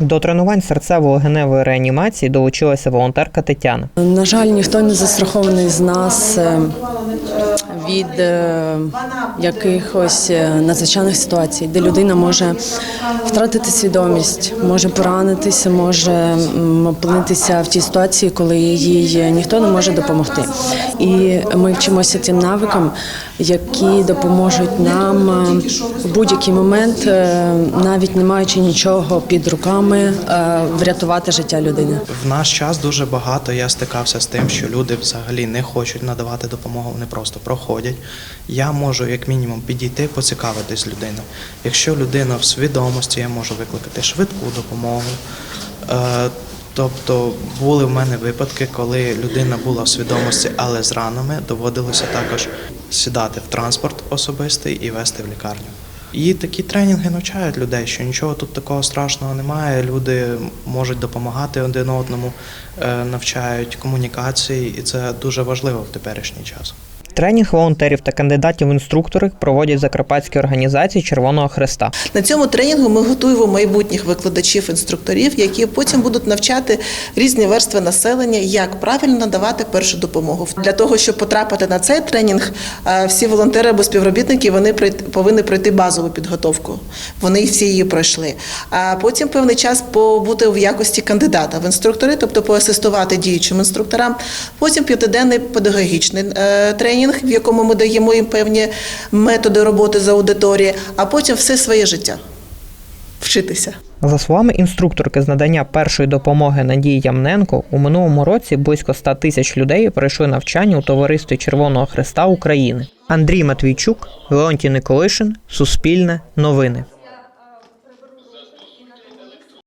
До тренувань серцево-геневої реанімації долучилася волонтерка Тетяна. На жаль, ніхто не застрахований з нас е, від е, якихось е, надзвичайних ситуацій, де людина може втратити свідомість, може поранитися, може опинитися в тій ситуації, коли їй ніхто не може допомогти. І ми вчимося тим навикам, які допоможуть нам е, в будь-який момент, навіть не маючи нічого під руками, врятувати життя людини. В наш час дуже багато я стикався з тим, що люди взагалі не хочуть надавати допомогу, вони просто проходять. Я можу, як мінімум, підійти, поцікавитись людиною. Якщо людина в свідомості, я можу викликати швидку допомогу. Е, Тобто були в мене випадки, коли людина була в свідомості, але з ранами доводилося також сідати в транспорт особистий і вести в лікарню. І такі тренінги навчають людей, що нічого тут такого страшного немає. Люди можуть допомагати один одному, е, навчають комунікації, і це дуже важливо в теперішній час. Тренінг волонтерів та кандидатів в інструктори проводять закарпатські організації Червоного Хреста. На цьому тренінгу ми готуємо майбутніх викладачів, інструкторів, які потім будуть навчати різні верстви населення, як правильно надавати першу допомогу. Для того, щоб потрапити на цей тренінг, е, всі волонтери або співробітники вони повинні пройти базову підготовку. Вони всі її пройшли. А потім певний час побути в якості кандидата в інструктори, тобто поасистувати діючим інструкторам. Потім п'ятиденний педагогічний е, тренінг, в якому ми даємо їм певні методи роботи з аудиторії, а потім все своє життя вчитися. За словами інструкторки з надання першої допомоги Надії Ямненко, у минулому році близько 100 тисяч людей пройшли навчання у товаристві Червоного Хреста України. Андрій Матвійчук, Леонтій Николишин, Суспільне, Новини.